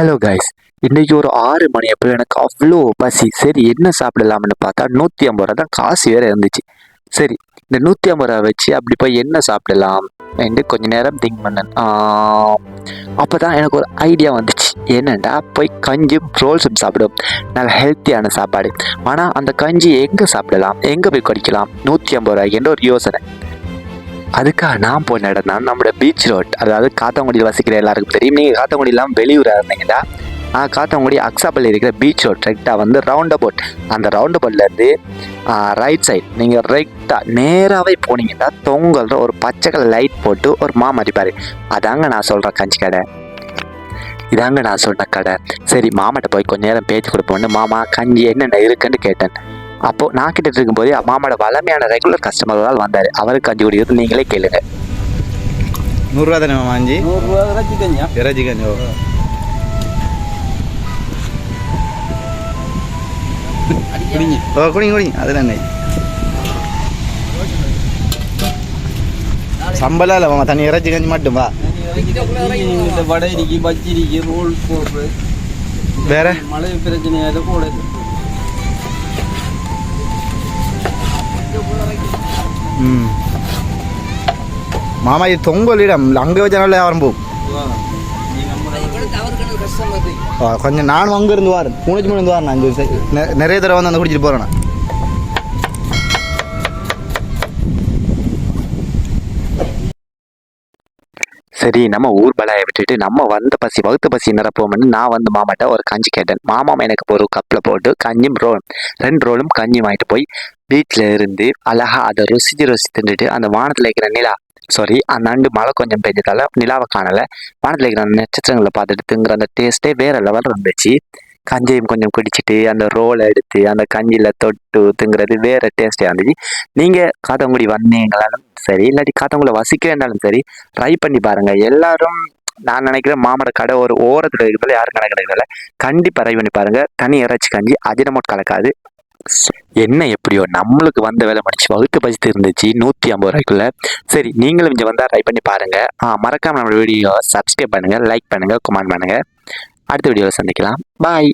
Hello guys இன்றைக்கி ஒரு ஆறு மணி அப்போ எனக்கு அவ்வளோ பசி. சரி என்ன சாப்பிடலாம்னு பார்த்தா நூற்றி ஐம்பது ரூபா தான் காசு வேற இருந்துச்சு. சரி இந்த நூற்றி ஐம்பது ரூபா வச்சு அப்படி போய் என்ன சாப்பிடலாம்? என்று கொஞ்ச நேரம் திங்க் பண்ணேன். அப்போ தான் எனக்கு ஒரு ஐடியா வந்துச்சு. என்னண்டா போய் கஞ்சும் ரோல்ஸும் சாப்பிடும். நல்ல ஹெல்த்தியான சாப்பாடு. ஆனால் அந்த கஞ்சி எங்கே சாப்பிடலாம்? எங்கே போய் குடிக்கலாம்? நூற்றி ஐம்பது ரூபாய்க்குன்ற ஒரு யோசனை. அதுக்காக நான் போன இடம் தான் நம்மளோட பீச் ரோட் அதாவது காத்தாங்குடியில் வசிக்கிற எல்லாருக்கும் தெரியும். நீங்கள் காத்தாங்குடியெல்லாம் வெளியூராக இருந்தீங்கன்னா நான் காத்தாங்குடி அக்ஸாப்பள்ளி இருக்கிற பீச் ரோட் ரெக்டாக வந்து ரவுண்ட் அபவுட் அந்த ரவுண்ட் அபவுட்லேருந்து ரைட் சைட் நீங்கள் ரைட்டாக நேராகவே போனீங்கன்னா தொங்கல்ற ஒரு பச்சை கலர் லைட் போட்டு ஒரு மா அடிப்பார் அதாங்க நான் சொல்கிறேன் கஞ்சி கடை. இதாங்க நான் சொன்ன கடை. சரி மாமாட்ட போய் கொஞ்ச நேரம் பேச்சு கொடுப்போன்னு மாமா கஞ்சி என்னென்ன இருக்குன்னு கேட்டேன். அப்போது நான் கிட்ட இருக்கும்போது மாமாவோட வளமையான ரெகுலர் கஸ்டமர்களால் வந்தார். அவருக்கு கஞ்சி குடிக்கிறது நீங்களே கேளுங்க. நூறுரூவா தானே நூறுரூவா இறைச்சி கஞ்சியா இறைச்சி கஞ்சி ஓ. குடிங்க. ஓ குடிங்க குடிங்க. அதில் என்ன சம்பளம் இல்லை மாமா. தனி இறைச்சி கஞ்சி மட்டும் வா. இந்த வடை இருக்கு பஜ்ஜி இருக்கு ரோல் போடுறது வேற? மழை பிரச்சனையால கூட மாமா இது தொங்கல் இடம். அங்கே வச்ச நல்ல வியாபாரம் போகும் ஆ, கொஞ்சம் நானும் அங்கே இருந்து வாரேன். பூனச்சி மணி வாரேன் அஞ்சு நிறைய தடவை வந்து அந்த குடிச்சிட்டு போகிறேன் சரி நம்ம ஊர் பலாயை விட்டுட்டு நம்ம வந்த பசி வகுத்த பசி நிரப்போம்னு நான் வந்து மாமாட்ட ஒரு கஞ்சி கேட்டேன். மாமா எனக்கு ஒரு கப்பில் போட்டு கஞ்சியும் ரோல் ரெண்டு ரோலும் கஞ்சியும் வாங்கிட்டு போய் பீச்சில் இருந்து அழகாக அதை ருசிச்சு ருசி தின்றுட்டு அந்த வானத்தில் இருக்கிற நிலா சாரி அந்த ஆண்டு மழை கொஞ்சம் பெஞ்சதால நிலாவை காணலை. வானத்தில் இருக்கிற அந்த நட்சத்திரங்களை பார்த்துட்டு திங்குற அந்த டேஸ்ட்டே வேற லெவல் இருந்துச்சு கஞ்சியும் கொஞ்சம் குடிச்சிட்டு அந்த ரோலை எடுத்து அந்த கஞ்சியில் தொட்டு திங்கிறது வேற டேஸ்ட்டே இருந்துச்சு நீங்கள் காதங்குடி வந்தீங்களாலும் சரி இல்லாட்டி காத்தவங்களை வசிக்கிறேன்னாலும் சரி ட்ரை பண்ணி பாருங்க. எல்லாரும் நான் நினைக்கிறேன் மாமர கடை ஒரு ஓரத்தில் இருக்கிறதுல யாரும் கடை கிடைக்கல கண்டிப்பாக ட்ரை பண்ணி பாருங்க. தனி இறைச்சி கஞ்சி அஜினமோட் கலக்காது. என்ன எப்படியோ நம்மளுக்கு வந்த வேலை முடிச்சு வகுத்து பஜித்து இருந்துச்சு நூற்றி ஐம்பது ரூபாய்க்குள்ள. சரி நீங்களும் இங்கே வந்தால் ட்ரை பண்ணி பாருங்கள் ஆ மறக்காமல் நம்ம வீடியோ சப்ஸ்கிரைப் பண்ணுங்கள் லைக் பண்ணுங்கள் கமெண்ட் பண்ணுங்கள் அடுத்த வீடியோவில் சந்திக்கலாம். பாய்